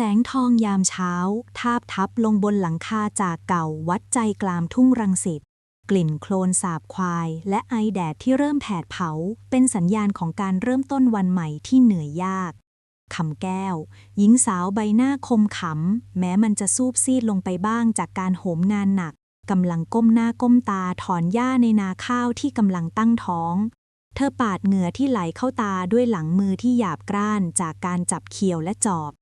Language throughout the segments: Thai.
แสงทองยามเช้า ทาบทับลงบนหลังคาจากเก่าวัดใจกลามทุ่งรังสิตกลิ่นโคลนสาบควาย และไอแดดที่เริ่มแผดเผา เป็นสัญญาณของการเริ่มต้นวันใหม่ที่เหนื่อยยากคำแก้ว หญิงสาวใบหน้าคมขำ แม้มันจะซูบซีดลงไปบ้างจากการโหมงานหนักกำลังก้มหน้าก้มตาถอนหญ้าในนาข้าวที่กำลังตั้งท้อง เธอปาดเหงื่อที่ไหลเข้าตาด้วยหลังมือที่หยาบกร้านจากการจับเขียวและจอบ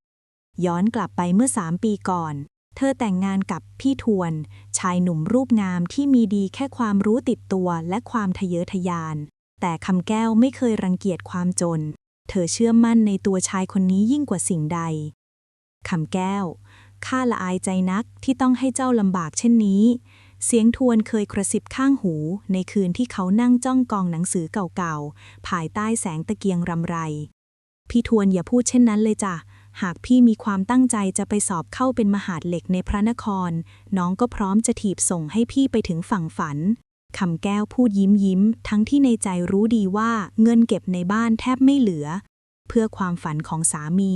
ย้อนกลับไปเมื่อสามปีก่อน เธอแต่งงานกับพี่ทวน ชายหนุ่มรูปงามที่มีดีแค่ความรู้ติดตัวและความทะเยอทะยาน แต่คำแก้วไม่เคยรังเกียจความจน เธอเชื่อมั่นในตัวชายคนนี้ยิ่งกว่าสิ่งใดคำแก้ว ข้าละอายใจนักที่ต้องให้เจ้าลำบากเช่นนี้ เสียงทวนเคยกระซิบข้างหู ในคืนที่เขานั่งจ้องกองหนังสือเก่าๆ ภายใต้แสงตะเกียงรำไร พี่ทวนอย่าพูดเช่นนั้นเลยจ้ะ หากพี่มีความตั้งใจจะไปสอบเข้าเป็นมหาดเหล็กในพระนคร น้องก็พร้อมจะถีบส่งให้พี่ไปถึงฝั่งฝันคำแก้วพูดยิ้มยิ้ม ทั้งที่ในใจรู้ดีว่าเงินเก็บในบ้านแทบไม่เหลือ เพื่อความฝันของสามี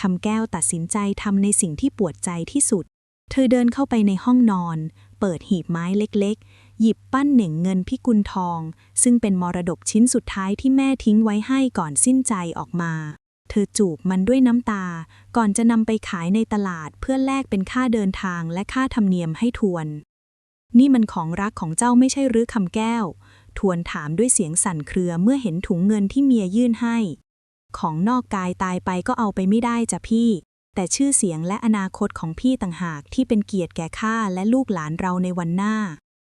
คำแก้วตัดสินใจทำในสิ่งที่ปวดใจที่สุด เธอเดินเข้าไปในห้องนอน เปิดหีบไม้เล็กๆ หยิบปั้นเหน่งเงินพิกุลทอง ซึ่งเป็นมรดกชิ้นสุดท้ายที่แม่ทิ้งไว้ให้ก่อนสิ้นใจออกมา เธอจูบมันด้วยน้ำตา ก่อนจะนำไปขายในตลาดเพื่อแลกเป็นค่าเดินทางและค่าธรรมเนียมให้ทวน นี่มันของรักของเจ้าไม่ใช่หรือคำแก้ว ทวนถามด้วยเสียงสั่นเครือเมื่อเห็นถุงเงินที่เมียยื่นให้ ของนอกกายตายไปก็เอาไปไม่ได้จ้ะพี่ แต่ชื่อเสียงและอนาคตของพี่ต่างหากที่เป็นเกียรติแก่ข้าและลูกหลานเราในวันหน้า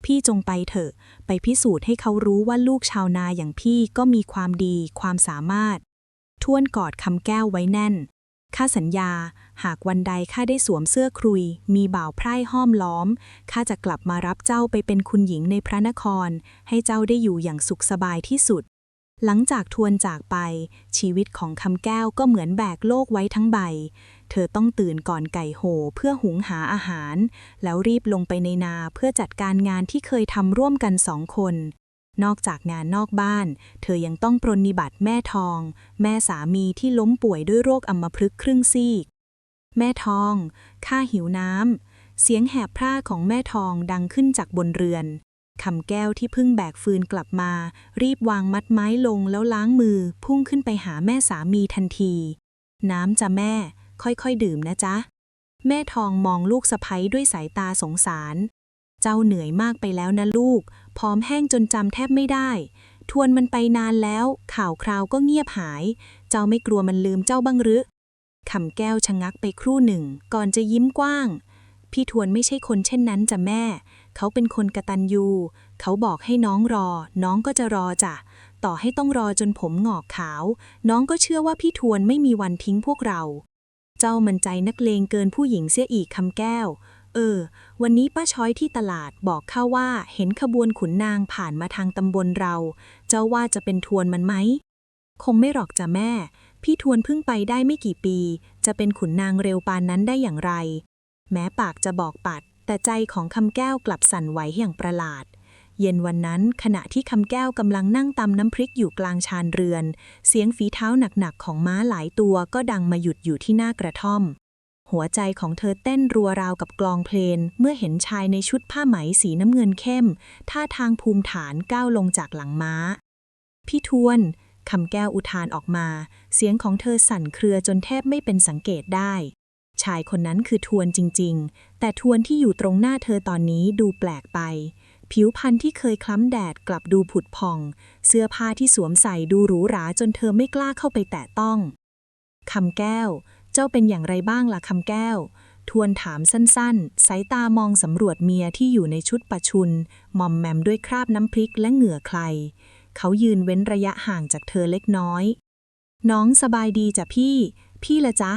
พี่จงไปเถอะ ไปพิสูจน์ให้เขารู้ว่าลูกชาวนาอย่างพี่ก็มีความดี ความสามารถ ทวนกอดคำแก้วไว้แน่น ข้าสัญญา หากวันใดข้าได้สวมเสื้อครุย มีบ่าวไพร่ห้อมล้อม ข้าจะกลับมารับเจ้าไปเป็นคุณหญิงในพระนคร ให้เจ้าได้อยู่อย่างสุขสบายที่สุด หลังจากทวนจากไป ชีวิตของคำแก้วก็เหมือนแบกโลกไว้ทั้งใบ เธอต้องตื่นก่อนไก่โหเพื่อหุงหาอาหาร แล้วรีบลงไปในนาเพื่อจัดการงานที่เคยทำร่วมกันสองคน นอกจากงานนอกบ้าน เธอยังต้องปรนนิบัติแม่ทอง แม่สามีที่ล้มป่วยด้วยโรคอัมพฤกษ์ครึ่งซีก แม่ทอง ข้าหิวน้ำ เสียงแหบพร่าของแม่ทองดังขึ้นจากบนเรือนคำแก้วที่เพิ่งแบกฟืนกลับมา รีบวางมัดไม้ลงแล้วล้างมือ พุ่งขึ้นไปหาแม่สามีทันที น้ำจะแม่ ค่อยๆดื่มนะจ๊ะ แม่ทองมองลูกสะพ้ด้วยสายตาสงสาร เจ้าเหนื่อยมากไปแล้วนะลูก พร้อมแห้งจนจำแทบไม่ได้ ทวนมันไปนานแล้ว ข่าวคราวก็เงียบหาย เจ้าไม่กลัวมันลืมเจ้าบ้างหรือคำแก้วชะงักไปครู่หนึ่ง ก่อนจะยิ้มกว้าง พี่ทวนไม่ใช่คนเช่นนั้นจ้ะแม่ เขาเป็นคนกระตันยูเขาบอกให้น้องรอ น้องก็จะรอจ้ะต่อให้ต้องรอจนผมหงอกขาว น้องก็เชื่อว่าพี่ทวนไม่มีวันทิ้งพวกเรา เจ้ามันใจนักเลงเกินผู้หญิงเสียอีกคำแก้ว เออ วันนี้ป้าช้อยที่ตลาดบอกข้าว่าเห็นขบวนขุนนางผ่านมาทางตำบลเรา เจ้าว่าจะเป็นทวนมันไหม คงไม่หรอกจ้ะแม่ พี่ทวนเพิ่งไปได้ไม่กี่ปี จะเป็นขุนนางเร็วปานนั้นได้อย่างไร แม้ปากจะบอกปัด แต่ใจของคำแก้วกลับสั่นไหวอย่างประหลาด เย็นวันนั้นขณะที่คำแก้วกำลังนั่งตำน้ำพริกอยู่กลางชานเรือน เสียงฝีเท้าหนักๆของม้าหลายตัวก็ดังมาหยุดอยู่ที่หน้ากระท่อม หัวใจของเธอเต้นรัวราวกับกลองเพลง เมื่อเห็นชายในชุดผ้าไหมสีน้ำเงินเข้ม ท่าทางภูมิฐานก้าวลงจากหลังม้า พี่ทวนคำแก้วอุทานออกมา เสียงของเธอสั่นเครือจนแทบไม่เป็นสังเกตได้ ชายคนนั้นคือทวนจริง ๆ แต่ทวนที่อยู่ตรงหน้าเธอตอนนี้ดูแปลกไป ผิวพรรณที่เคยคล้ำแดดกลับดูผุดพอง เสื้อผ้าที่สวมใส่ดูหรูหราจนเธอไม่กล้าเข้าไปแตะต้องคำแก้ว เจ้าเป็นอย่างไรบ้างล่ะคำแก้ว ทวนถามสั้นๆ สายตามองสำรวจเมียที่อยู่ในชุดประชุนมอมแมมด้วยคราบน้ำพริกและเหงื่อใคร เขายืนเว้นระยะห่างจากเธอเล็กน้อย น้องสบายดีจ้ะพี่ พี่ละจ๊ะ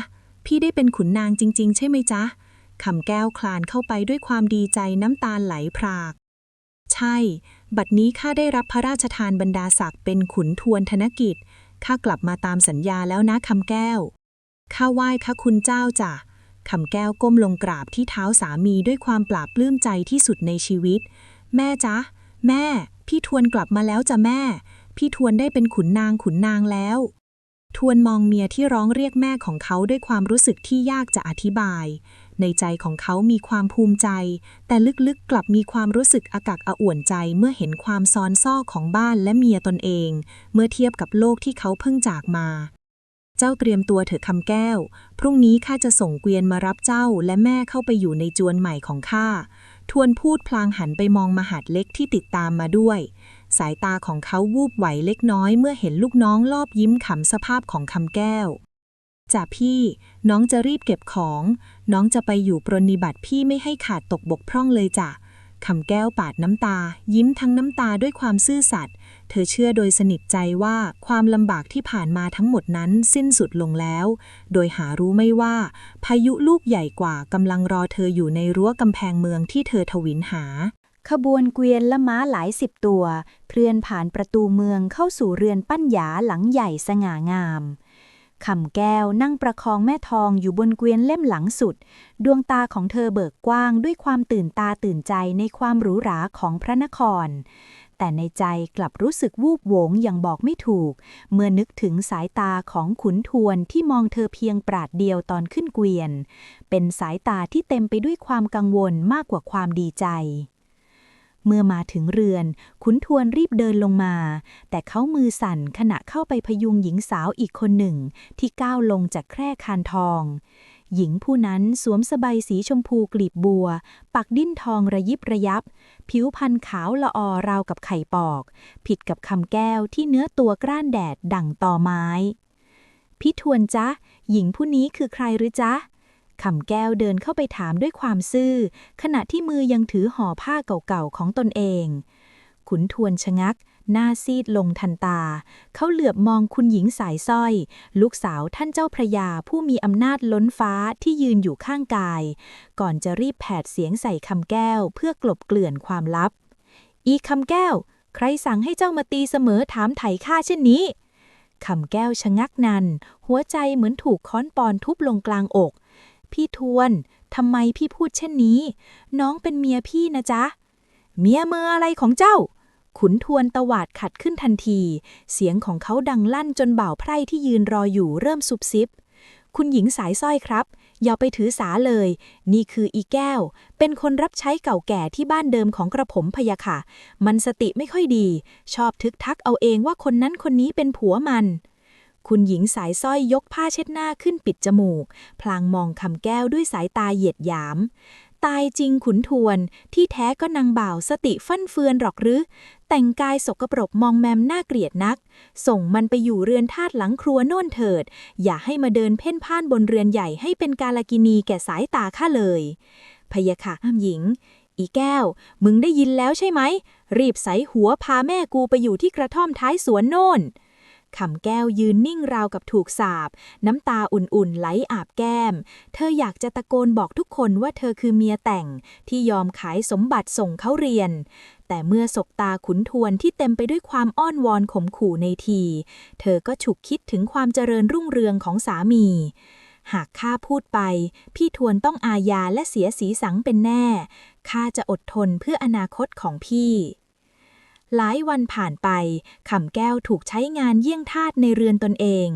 พี่ได้เป็นขุนนางจริง ๆ ใช่ไหมจ๊ะคำแก้วคลานเข้าไปด้วยความดีใจน้ำตาไหลพราก ใช่ บัดนี้ข้าได้รับพระราชทานบรรดาศักดิ์เป็นขุนทวนธนกิจข้ากลับมาตามสัญญาแล้วนะคำแก้ว ข้าไหว้ข้าคุณเจ้าจ้ะคำแก้วก้มลงกราบที่เท้าสามีด้วยความปราบปลื้มใจที่สุดในชีวิต แม่จ๊ะ แม่ พี่ทวนกลับมาแล้วจ้ะแม่ พี่ทวนได้เป็นขุนนางขุนนางแล้ว ทวนมองเมียที่ร้องเรียกแม่ของเขาด้วยความรู้สึกที่ยากจะอธิบาย ในใจของเขามีความภูมิใจ แต่ลึกๆกลับมีความรู้สึกอากักอาอ่วนใจเมื่อเห็นความซ้อนซ่อของบ้านและเมียตนเอง เมื่อเทียบกับโลกที่เขาเพิ่งจากมา เจ้าเตรียมตัวเถอะคำแก้ว พรุ่งนี้ข้าจะส่งเกวียนมารับเจ้าและแม่เข้าไปอยู่ในจวนใหม่ของข้า ทวนพูดพลางหันไปมองมหาดเล็กที่ติดตามมาด้วย สายตาของเขาวูบไหวเล็กน้อยเมื่อเห็นลูกน้องลอบยิ้มขำสภาพของคำแก้วจ่าพี่ น้องจะรีบเก็บของ น้องจะไปอยู่ปรนนิบัติพี่ไม่ให้ขาดตกบกพร่องเลยจ้ะคำแก้วปาดน้ำตา ยิ้มทั้งน้ำตาด้วยความซื่อสัตย์ เธอเชื่อโดยสนิทใจว่าความลำบากที่ผ่านมาทั้งหมดนั้นสิ้นสุดลงแล้ว โดยหารู้ไม่ว่า พายุลูกใหญ่กว่ากำลังรอเธออยู่ในรั้วกำแพงเมืองที่เธอทวินหา ขบวนเกวียนและม้าหลายสิบตัว เคลื่อนผ่านประตูเมืองเข้าสู่เรือนปั้นหยาหลังใหญ่สง่างามคำแก้วนั่งประคองแม่ทองอยู่บนเกวียนเล่มหลังสุด ดวงตาของเธอเบิกกว้างด้วยความตื่นตาตื่นใจในความหรูหราของพระนคร แต่ในใจกลับรู้สึกวูบโหวงอย่างบอกไม่ถูก เมื่อนึกถึงสายตาของขุนทวนที่มองเธอเพียงปราดเดียวตอนขึ้นเกวียน เป็นสายตาที่เต็มไปด้วยความกังวลมากกว่าความดีใจเมื่อมาถึงเรือน ขุนทวนรีบเดินลงมา แต่เขามือสั่นขณะเข้าไปพยุงหญิงสาวอีกคนหนึ่ง ที่ก้าวลงจากแคร่คานทอง หญิงผู้นั้นสวมสบายสีชมพูกลีบบัว ปักดิ้นทองระยิบระยับ ผิวพรรณขาวละออราวกับไข่ปอก ผิดกับคำแก้วที่เนื้อตัวกร้านแดดดั่งตอไม้พี่ทวนจ๊ะ หญิงผู้นี้คือใครหรือจ๊ะคำแก้วเดินเข้าไปถามด้วยความซื่อ ขณะที่มือยังถือห่อผ้าเก่าๆของตนเอง ขุนทวนชะงัก หน้าซีดลงทันตา เขาเหลือบมองคุณหญิงสายสร้อย ลูกสาวท่านเจ้าพระยาผู้มีอำนาจล้นฟ้าที่ยืนอยู่ข้างกาย ก่อนจะรีบแผดเสียงใส่คำแก้วเพื่อกลบเกลื่อนความลับ อีคำแก้ว ใครสั่งให้เจ้ามาตีเสมอถามไถ่ข้าเช่นนี้คำแก้วชะงักนัน หัวใจเหมือนถูกค้อนปอนทุบลงกลางอก พี่ทวนทำไมพี่พูดเช่นนี้ น้องเป็นเมียพี่นะจ๊ะ เมียเมออะไรของเจ้า ขุนทวนตวาดขัดขึ้นทันที เสียงของเขาดังลั่นจนบ่าวไพร่ที่ยืนรออยู่เริ่มซุบซิบ คุณหญิงสายสร้อยครับ อย่าไปถือสาเลย นี่คืออีแก้ว เป็นคนรับใช้เก่าแก่ที่บ้านเดิมของกระผมพยะค่ะ มันสติไม่ค่อยดี ชอบทึกทักเอาเองว่าคนนั้นคนนี้เป็นผัวมันคุณหญิงสายสร้อยยกผ้าเช็ดหน้าขึ้นปิดจมูก พลางมองคำแก้วด้วยสายตาเหยียดหยาม ตายจริงขุนทวน ที่แท้ก็นางบ่าวสติฟั่นเฟือนหรอกหรือ แต่งกายสกปรกมองแมมน่าเกลียดนัก ส่งมันไปอยู่เรือนทาตหลังครัวโน่นเถิด อย่าให้มาเดินเพ่นพ่านบนเรือนใหญ่ให้เป็นกาลกินีแก่สายตาข้าเลย พยาค่ะห้ามหญิง อีแก้ว มึงได้ยินแล้วใช่ไหม รีบใส่หัวพาแม่กูไปอยู่ที่กระท่อมท้ายสวนโน่น คำแก้วยืนนิ่งราวกับถูกสาบ น้ำตาอุ่นๆไหลอาบแก้ม เธออยากจะตะโกนบอกทุกคนว่าเธอคือเมียแต่งที่ยอมขายสมบัติส่งเขาเรียน แต่เมื่อสบตาขุนทวนที่เต็มไปด้วยความอ้อนวอนข่มขู่ในที เธอก็ฉุกคิดถึงความเจริญรุ่งเรืองของสามีหากข้าพูดไป พี่ทวนต้องอาญาและเสียสีสังเป็นแน่ ข้าจะอดทนเพื่ออนาคตของพี่ หลายวันผ่านไปคำแก้วถูกใช้งานเยี่ยงทาสในเรือนตนเอง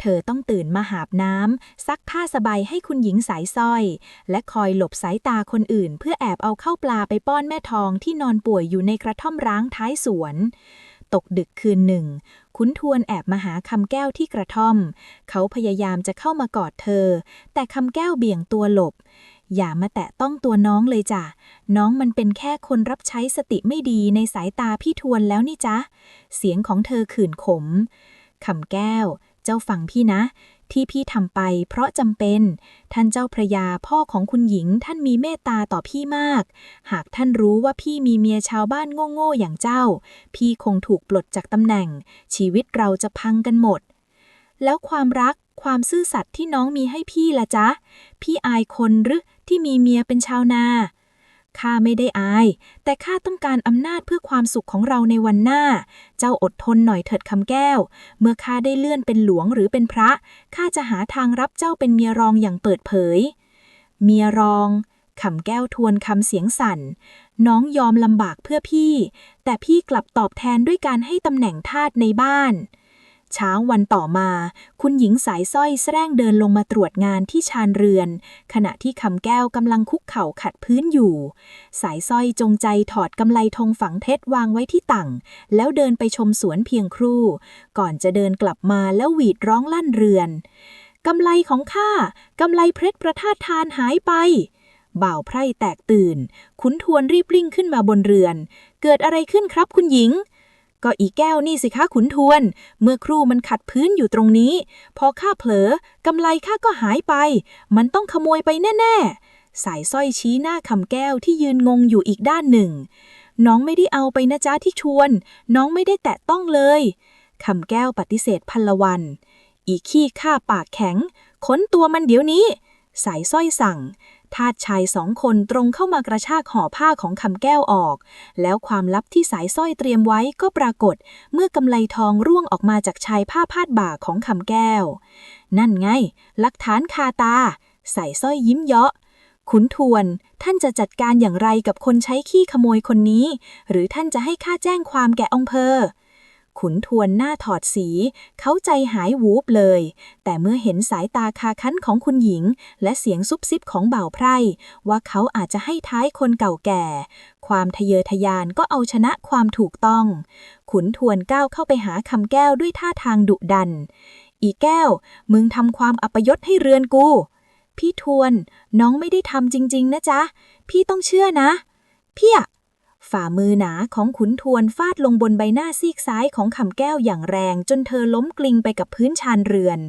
เธอต้องตื่นมาหาบน้ำซักผ้าสบายให้คุณหญิงสายสร้อย และคอยหลบสายตาคนอื่น เพื่อแอบเอาเข้าปลาไปป้อนแม่ทองที่นอนป่วยอยู่ในกระท่อมร้างท้ายสวน ตกดึกคืนหนึ่งขุนทวนแอบมาหาคำแก้วที่กระท่อม เขาพยายามจะเข้ามากอดเธอ แต่คำแก้วเบี่ยงตัวหลบ อย่ามาแตะต้องตัวน้องเลยจ้ะ น้องมันเป็นแค่คนรับใช้สติไม่ดีในสายตาพี่ทวนแล้วนี่จ๊ะ เสียงของเธอขื่นขมคำแก้ว เจ้าฟังพี่นะ ที่พี่ทำไปเพราะจำเป็น ท่านเจ้าพระยาพ่อของคุณหญิงท่านมีเมตตาต่อพี่มาก หากท่านรู้ว่าพี่มีเมียชาวบ้านโง่ๆอย่างเจ้า พี่คงถูกปลดจากตำแหน่ง ชีวิตเราจะพังกันหมด แล้วความรักความซื่อสัตย์ที่น้องมีให้พี่ละจ๊ะ พี่อายคนหรือ ที่มีเมียเป็นชาวนา ข้าไม่ได้อาย แต่ข้าต้องการอำนาจเพื่อความสุขของเราในวันหน้า เจ้าอดทนหน่อยเถิดคำแก้ว เมื่อข้าได้เลื่อนเป็นหลวงหรือเป็นพระ ข้าจะหาทางรับเจ้าเป็นเมียรองอย่างเปิดเผย เมียรองคำแก้วทวนคำเสียงสั่น น้องยอมลำบากเพื่อพี่ แต่พี่กลับตอบแทนด้วยการให้ตำแหน่งทาสในบ้าน เช้าวันต่อมา คุณหญิงสายสร้อยแสร่งเดินลงมาตรวจงานที่ชานเรือน ขณะที่คำแก้วกำลังคุกเข่าขัดพื้นอยู่ สายสร้อยจงใจถอดกำไลทองฝังเพชรวางไว้ที่ตั่งแล้วเดินไปชมสวนเพียงครู่ ก่อนจะเดินกลับมาแล้วหวีดร้องลั่นเรือนกำไลของข้ากำไลเพชรประทาทานหายไปบ่าวไพร่แตกตื่น ขุนทวนรีบริ่งขึ้นมาบนเรือน เกิดอะไรขึ้นครับคุณหญิง ก็อีแก้วนี่สิคะขุนทวน เมื่อครู่มันขัดพื้นอยู่ตรงนี้ พอข้าเผลอกำไลข้าก็หายไป มันต้องขโมยไปแน่ ๆ สายสร้อยชี้หน้าคำแก้วที่ยืนงงอยู่อีกด้านหนึ่ง น้องไม่ได้เอาไปนะจ๊ะที่ชวน น้องไม่ได้แตะต้องเลยคำแก้วปฏิเสธพันละวัน อีขี้ข้าปากแข็ง ค้นตัวมันเดี๋ยวนี้ สายสร้อยสั่ง ทาสชายสองคนตรงเข้ามากระชากห่อผ้าของคำแก้วออก แล้วความลับที่สายสร้อยเตรียมไว้ก็ปรากฏ เมื่อกำไลทองร่วงออกมาจากชายผ้าพาดบ่าของคำแก้ว นั่นไงหลักฐานคาตา สายสร้อยยิ้มเยาะขุนทวน ท่านจะจัดการอย่างไรกับคนใช้ขี้ขโมยคนนี้ หรือท่านจะให้ข้าแจ้งความแก่องเพอ ขุนทวนหน้าถอดสี เขาใจหายวูบเลย แต่เมื่อเห็นสายตาคาคั้นของคุณหญิง และเสียงซุบซิบของบ่าวไพร่ ว่าเขาอาจจะให้ท้ายคนเก่าแก่ ความทะเยอทะยานก็เอาชนะความถูกต้อง ขุนทวนก้าวเข้าไปหาคำแก้วด้วยท่าทางดุดัน อีแก้ว มึงทำความอัปยศให้เรือนกู พี่ทวน น้องไม่ได้ทำจริง ๆ นะจ๊ะ พี่ต้องเชื่อนะ เพีย ฝ่ามือหนาของขุนทวนฟาดลงบนใบหน้าซีกซ้ายของคำแก้วอย่างแรงจนเธอล้มกลิ้งไปกับพื้นชานเรือน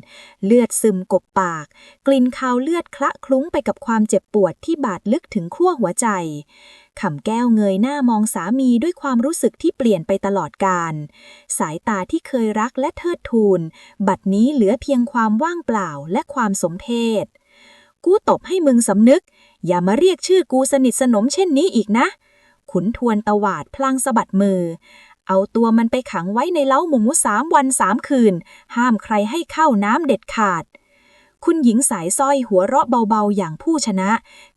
เลือดซึมกบปาก กลิ่นคาวเลือดคละคลุ้งไปกับความเจ็บปวดที่บาดลึกถึงขั้วหัวใจคำแก้วเงยหน้ามองสามีด้วยความรู้สึกที่เปลี่ยนไปตลอดกาลสายตาที่เคยรักและเทิดทูน บัดนี้เหลือเพียงความว่างเปล่าและความสมเพชกูตบให้มึงสำนึก อย่ามาเรียกชื่อกูสนิทสนมเช่นนี้อีกนะ ขุนทวนตวาดพลางสะบัดมือ เอาตัวมันไปขังไว้ในเล้าหมูสามวันสามคืน ห้ามใครให้เข้าน้ำเด็ดขาด คุณหญิงสายสร้อยหัวเราะเบาๆอย่างผู้ชนะ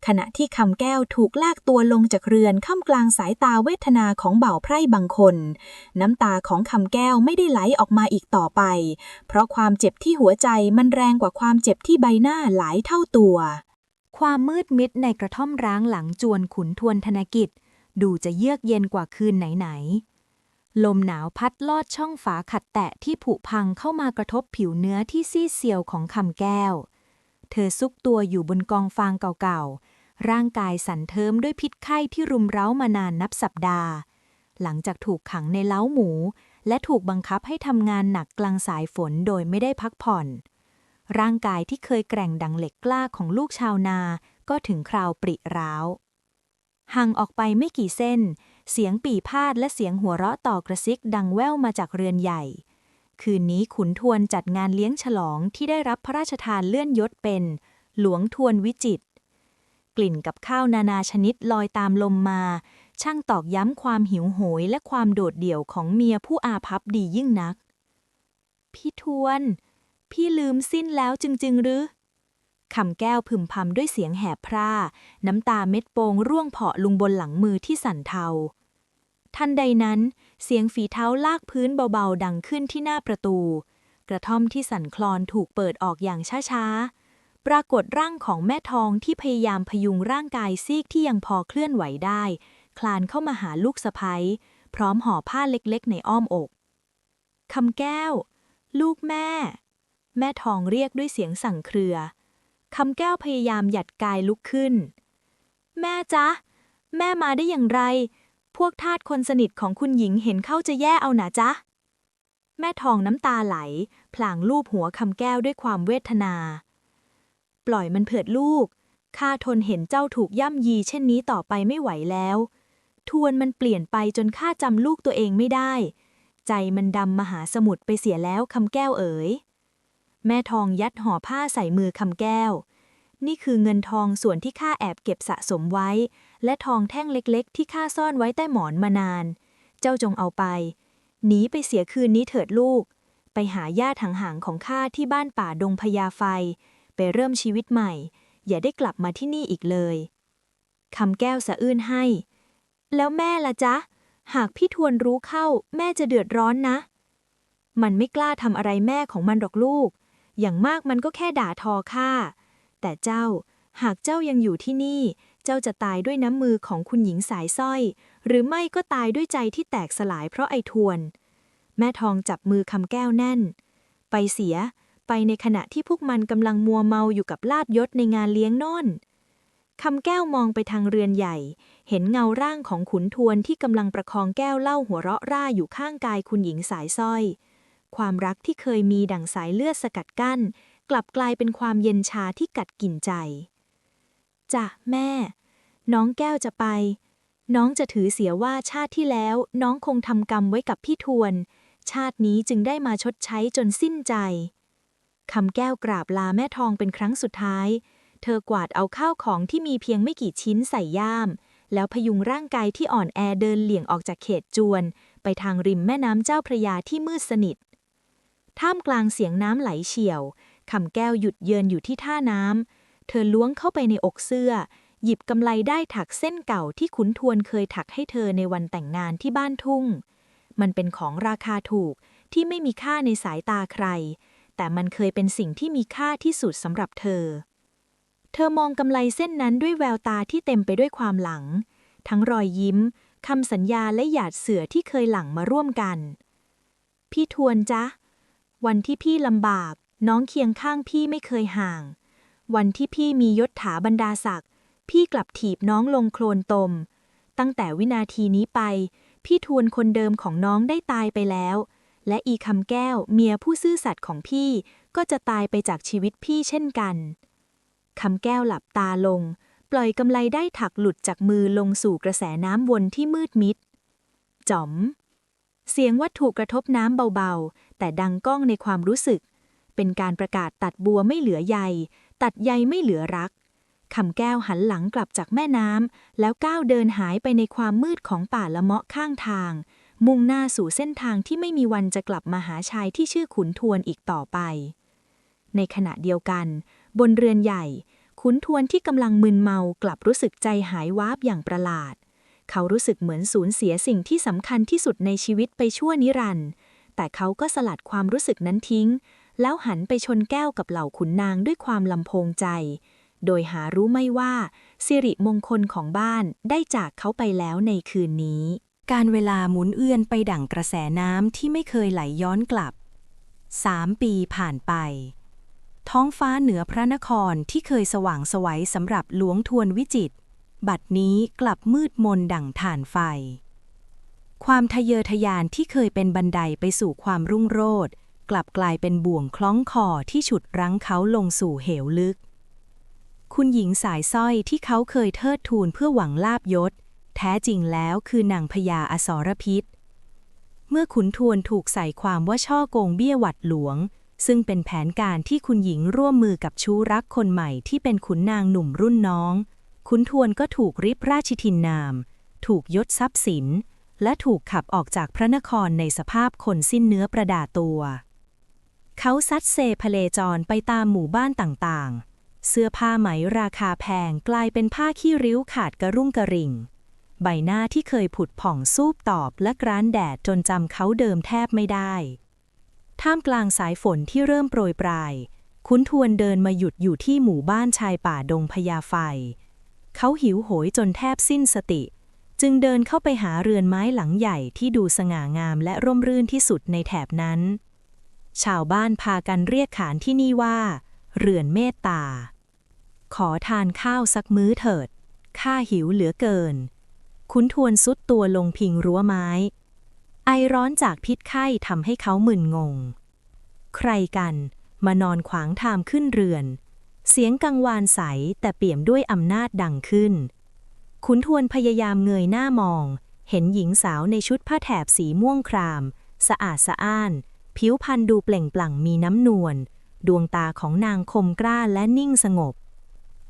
ขณะที่คำแก้วถูกลากตัวลงจากเรือนข้ามกลางสายตาเวทนาของเบ่าวไพร่บางคน น้ำตาของคำแก้วไม่ได้ไหลออกมาอีกต่อไป เพราะความเจ็บที่หัวใจมันแรงกว่าความเจ็บที่ใบหน้าหลายเท่าตัวความมืดมิดในกระท่อมร้างหลังจวนขุนทวนธนกิจ ดูจะเยือกเย็นกว่าคืนไหนๆ ลมหนาวพัดลอดช่องฝาขัดแตะที่ผุพังเข้ามากระทบผิวเนื้อที่ซีดเซียวของคำแก้ว เธอซุกตัวอยู่บนกองฟางเก่าๆ ร่างกายสั่นเทิมด้วยพิษไข้ที่รุมเร้ามานานนับสัปดาห์ หลังจากถูกขังในเล้าหมู และถูกบังคับให้ทำงานหนักกลางสายฝนโดยไม่ได้พักผ่อน ร่างกายที่เคยแกร่งดังเหล็กกล้าของลูกชาวนาก็ถึงคราวปริร้าว ห่างออกไปไม่กี่เส้น เสียงปี่พาดและเสียงหัวเราะต่อกระซิกดังแว่วมาจากเรือนใหญ่ คืนนี้ขุนทวนจัดงานเลี้ยงฉลองที่ได้รับพระราชทานเลื่อนยศเป็น หลวงทวนวิจิตกลิ่นกับข้าวนานาชนิดลอยตามลมมา ช่างตอกย้ำความหิวโหยและความโดดเดี่ยวของเมียผู้อาภัพดียิ่งนัก พี่ทวน พี่ลืมสิ้นแล้วจึงจึงหรือ คำแก้วพึมพำด้วยเสียงแหบพร่า น้ำตาเม็ดโปงร่วงเพาะลุงบนหลังมือที่สั่นเทา ทันใดนั้น เสียงฝีเท้าลากพื้นเบาๆ ดังขึ้นที่หน้าประตู กระท่อมที่สั่นคลอนถูกเปิดออกอย่างช้าๆ ปรากฏร่างของแม่ทองที่พยายามพยุงร่างกายซีกที่ยังพอเคลื่อนไหวได้ คลานเข้ามาหาลูกสะพ้ยพร้อมห่อผ้าเล็กๆ ในอ้อมอกคำแก้ว ลูกแม่ แม่ทองเรียกด้วยเสียงสั่งเครือ คำแก้วพยายามหยัดกายลุกขึ้น แม่จ๊ะ แม่มาได้อย่างไร พวกทาสคนสนิทของคุณหญิงเห็นเข้าจะแย่เอาหนาจ๊ะ แม่ทองน้ำตาไหล พลางลูบหัวคำแก้วด้วยความเวทนา ปล่อยมันเผิดลูก ข้าทนเห็นเจ้าถูกย่ำยีเช่นนี้ต่อไปไม่ไหวแล้ว ทวนมันเปลี่ยนไปจนข้าจำลูกตัวเองไม่ได้ ใจมันดำมหาสมุทรไปเสียแล้วคำแก้วเอ๋ย แม่ทองยัดห่อผ้าใส่มือคำแก้ว นี่คือเงินทองส่วนที่ข้าแอบเก็บสะสมไว้ และทองแท่งเล็กๆ ที่ข้าซ่อนไว้ใต้หมอนมานาน เจ้าจงเอาไป หนีไปเสียคืนนี้เถิดลูก ไปหาญาติห่างๆของข้าที่บ้านป่าดงพญาไฟ ไปเริ่มชีวิตใหม่ อย่าได้กลับมาที่นี่อีกเลยคำแก้วสะอื้นให้ แล้วแม่ละจ๊ะ หากพี่ทวนรู้เข้า แม่จะเดือดร้อนนะ มันไม่กล้าทำอะไรแม่ของมันหรอกลูก อย่างมากมันก็แค่ด่าทอข้า แต่เจ้า หากเจ้ายังอยู่ที่นี่ เจ้าจะตายด้วยน้ำมือของคุณหญิงสายสร้อย หรือไม่ก็ตายด้วยใจที่แตกสลายเพราะไอทวน แม่ทองจับมือคำแก้วแน่น ไปเสีย ไปในขณะที่พวกมันกำลังมัวเมาอยู่กับลาบยศในงานเลี้ยงน่นคำแก้วมองไปทางเรือนใหญ่ เห็นเงาร่างของขุนทวนที่กำลังประคองแก้วเหล้าหัวเราะร่าอยู่ข้างกายคุณหญิงสายสร้อย ความรักที่เคยมีดั่งสายเลือดสกัดกั้น กลับกลายเป็นความเย็นชาที่กัดกินใจจ้ะแม่ น้องแก้วจะไป น้องจะถือเสียว่าชาติที่แล้วน้องคงทำกรรมไว้กับพี่ทวน ชาตินี้จึงได้มาชดใช้จนสิ้นใจคำแก้วกราบลาแม่ทองเป็นครั้งสุดท้าย เธอกวาดเอาข้าวของที่มีเพียงไม่กี่ชิ้นใส่ย่าม แล้วพยุงร่างกายที่อ่อนแอเดินเหลี่ยงออกจากเขตจวน ไปทางริมแม่น้ำเจ้าพระยาที่มืดสนิท ท่ามกลางเสียงน้ำไหลเฉียวคำแก้วหยุดเยินอยู่ที่ท่าน้ำ เธอล้วงเข้าไปในอกเสื้อ หยิบกำไลได้ถักเส้นเก่าที่ขุนทวนเคยถักให้เธอในวันแต่งงานที่บ้านทุ่ง มันเป็นของราคาถูกที่ไม่มีค่าในสายตาใคร แต่มันเคยเป็นสิ่งที่มีค่าที่สุดสำหรับเธอ เธอมองกำไลเส้นนั้นด้วยแววตาที่เต็มไปด้วยความหลัง ทั้งรอยยิ้มคำสัญญาและหยาดเสือที่เคยหลั่งมาร่วมกัน พี่ทวนจ๊ะ วันที่พี่ลำบาก น้องเคียงข้างพี่ไม่เคยห่าง วันที่พี่มียศถาบรรดาศักดิ์พี่กลับถีบน้องลงโคลนตม ตั้งแต่วินาทีนี้ไป พี่ทวนคนเดิมของน้องได้ตายไปแล้ว และอีคำแก้วเมียผู้ซื่อสัตย์ของพี่ก็จะตายไปจากชีวิตพี่เช่นกันคำแก้วหลับตาลง ปล่อยกำไลได้ถักหลุดจากมือลงสู่กระแสน้ำวนที่มืดมิดจ๋อม เสียงวัตถุกระทบน้ำเบาๆ แต่ดังก้องในความรู้สึก เป็นการประกาศตัดบัวไม่เหลือใย ตัดใยไม่เหลือรักคำแก้วหันหลังกลับจากแม่น้ำแล้วก้าวเดินหายไปในความมืดของป่าละเมาะข้างทาง มุ่งหน้าสู่เส้นทางที่ไม่มีวันจะกลับมาหาชายที่ชื่อขุนทวนอีกต่อไป ในขณะเดียวกัน บนเรือนใหญ่ ขุนทวนที่กำลังมึนเมากลับรู้สึกใจหายวาบอย่างประหลาด เขารู้สึกเหมือนสูญเสียสิ่งที่สำคัญที่สุดในชีวิตไปชั่วนิรันดร์แต่เขาก็สลัดความรู้สึกนั้นทิ้ง แล้วหันไปชนแก้วกับเหล่าขุนนางด้วยความลำโพงใจ โดยหารู้ไม่ว่าสิริมงคลของบ้านได้จากเขาไปแล้วในคืนนี้ การเวลาหมุนเอื้อนไปดั่งกระแสน้ำที่ไม่เคยไหลย้อนกลับสามปีผ่านไป ท้องฟ้าเหนือพระนครที่เคยสว่างไสวัยสำหรับหลวงทวนวิจิตร บัดนี้กลับมืดมนดั่งถ่านไฟ ความทะเยอทะยานที่เคยเป็นบันไดไปสู่ความรุ่งโรจน์กลับกลายเป็นบ่วงคล้องคอที่ฉุดรั้งเขาลงสู่เหวลึก คุณหญิงสายสร้อยที่เขาเคยเทิดทูนเพื่อหวังลาบยศ แท้จริงแล้วคือนางพญาอสรพิษ เมื่อขุนทวนถูกใส่ความว่าช่อโกงเบี้ยหวัดหลวง ซึ่งเป็นแผนการที่คุณหญิงร่วมมือกับชู้รักคนใหม่ที่เป็นขุนนางหนุ่มรุ่นน้อง ขุนทวนก็ถูกริบราชทินนาม ถูกยศทรัพย์สิน และถูกขับออกจากพระนครในสภาพคนสิ้นเนื้อประดาตัว เขาซัดเซพเลจรไปตามหมู่บ้านต่างๆ เสื้อผ้าไหมราคาแพงกลายเป็นผ้าขี้ริ้วขาดกระรุ่งกระริ่ง ใบหน้าที่เคยผุดผ่องซูบตอบและกร้านแดดจนจำเขาเดิมแทบไม่ได้ ท่ามกลางสายฝนที่เริ่มโปรยปลาย คุ้นทวนเดินมาหยุดอยู่ที่หมู่บ้านชายป่าดงพญาไฟ เขาหิวโหยจนแทบสิ้นสติ จึงเดินเข้าไปหาเรือนไม้หลังใหญ่ที่ดูสง่างามและร่มรื่นที่สุดในแถบนั้น ชาวบ้านพากันเรียกขานที่นี่ว่า เรือนเมตตา ขอทานข้าวสักมื้อเถิด ข้าหิวเหลือเกินคุ้นทวนสุดตัวลงพิงรั้วไม้ ไอร้อนจากพิษไข้ทำให้เขามึนงง ใครกันมานอนขวางทามขึ้นเรือน เสียงกังวานใสแต่เปี่ยมด้วยอำนาจดังขึ้น ขุนทวนพยายามเงยหน้ามอง เห็นหญิงสาวในชุดผ้าแถบสีม่วงคราม สะอาดสะอ้าน ผิวพรรณดูเปล่งปลั่งมีน้ำนวล ดวงตาของนางคมกล้าและนิ่งสงบ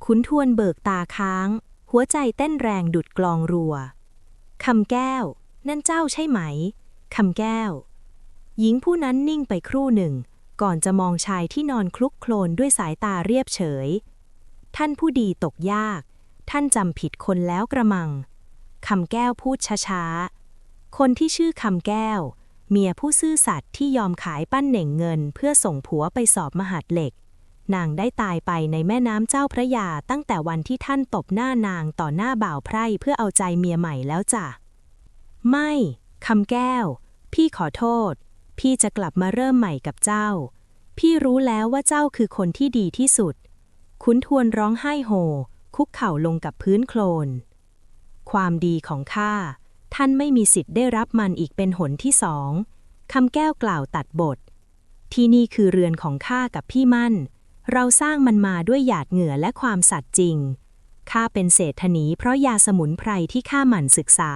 ขุนทวนเบิกตาค้าง หัวใจเต้นแรงดุดกลองรัวคำแก้ว นั่นเจ้าใช่ไหมคำแก้ว หญิงผู้นั้นนิ่งไปครู่หนึ่ง ก่อนจะมองชายที่นอนคลุกโคลนด้วยสายตาเรียบเฉย ท่านผู้ดีตกยาก ท่านจำผิดคนแล้วกระมังคำแก้วพูดช้าๆ คนที่ชื่อคำแก้ว เมียผู้ซื่อสัตย์ที่ยอมขายปั้นเหน่งเงิน เพื่อส่งผัวไปสอบมหาดเหล็ก นางได้ตายไปในแม่น้ำเจ้าพระยาตั้งแต่วันที่ท่านตบหน้านางต่อหน้าบ่าวไพร่เพื่อเอาใจเมียใหม่แล้วจ้ะ ไม่คำแก้ว พี่ขอโทษ พี่จะกลับมาเริ่มใหม่กับเจ้า พี่รู้แล้วว่าเจ้าคือคนที่ดีที่สุด ขุนทวนร้องไห้โฮคุกเข่าลงกับพื้นโคลน ความดีของข้า ท่านไม่มีสิทธิ์ได้รับมันอีกเป็นหนที่สองคำแก้วกล่าวตัดบท ที่นี่คือเรือนของข้ากับพี่มั่น เราสร้างมันมาด้วยหยาดเหงื่อและความสัตย์จริง ข้าเป็นเศรษฐนีเพราะยาสมุนไพรที่ข้าหมั่นศึกษา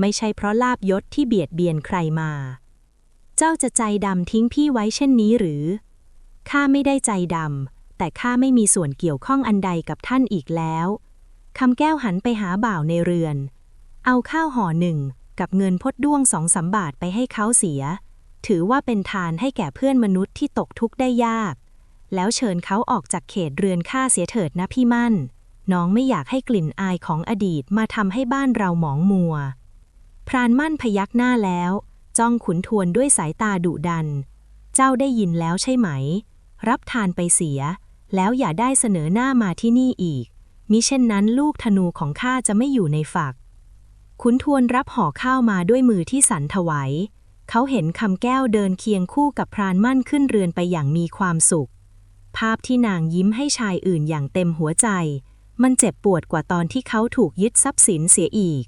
ไม่ใช่เพราะลาบยศที่เบียดเบียนใครมา เจ้าจะใจดำทิ้งพี่ไว้เช่นนี้หรือ ข้าไม่ได้ใจดำ แต่ข้าไม่มีส่วนเกี่ยวข้องอันใดกับท่านอีกแล้ว คำแก้วหันไปหาบ่าวในเรือน เอาข้าวห่อหนึ่งกับเงินพดด้วงสองสามบาทไปให้เขาเสีย ถือว่าเป็นทานให้แก่เพื่อนมนุษย์ที่ตกทุกข์ได้ยาก แล้วเชิญเขาออกจากเขตเรือนข้าเสียเถิดนะพี่มั่น น้องไม่อยากให้กลิ่นอายของอดีตมาทำให้บ้านเราหมองมัว พรานมั่นพยักหน้าแล้ว จ้องขุนทวนด้วยสายตาดุดัน เจ้าได้ยินแล้วใช่ไหม รับทานไปเสีย แล้วอย่าได้เสนอหน้ามาที่นี่อีก มิเช่นนั้นลูกธนูของข้าจะไม่อยู่ในฝัก ขุนทวนรับห่อข้าวมาด้วยมือที่สันถวายเขาเห็นคำแก้วเดินเคียงคู่กับพรานมั่นขึ้นเรือนไปอย่างมีความสุข ภาพที่นางยิ้มให้ชายอื่นอย่างเต็มหัวใจ มันเจ็บปวดกว่าตอนที่เขาถูกยึดทรัพย์สินเสียอีก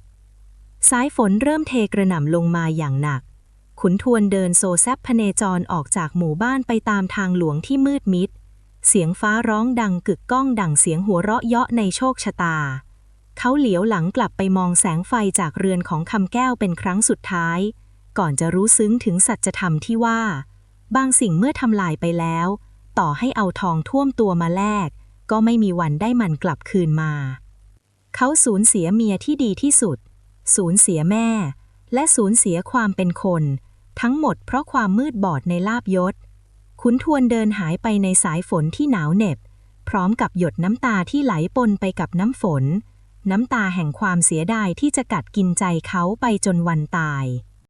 สายฝนเริ่มเทกระหน่ำลงมาอย่างหนัก ขุนทวนเดินโซแซบพเนจรออกจากหมู่บ้านไปตามทางหลวงที่มืดมิด เสียงฟ้าร้องดังกึกก้องดังเสียงหัวเราะเยาะในโชคชะตา เขาเหลียวหลังกลับไปมองแสงไฟจากเรือนของคำแก้วเป็นครั้งสุดท้าย ก่อนจะรู้ซึ้งถึงสัจธรรมที่ว่า บางสิ่งเมื่อทำลายไปแล้ว ต่อให้เอาทองท่วมตัวมาแลก ก็ไม่มีวันได้มันกลับคืนมา เขาสูญเสียเมียที่ดีที่สุด สูญเสียแม่และสูญเสียความเป็นคน ทั้งหมดเพราะความมืดบอดในลาบยศ ขุนทวนเดินหายไปในสายฝนที่หนาวเหน็บ พร้อมกับหยดน้ำตาที่ไหลปนไปกับน้ำฝน น้ำตาแห่งความเสียดายที่จะกัดกินใจเขาไปจนวันตาย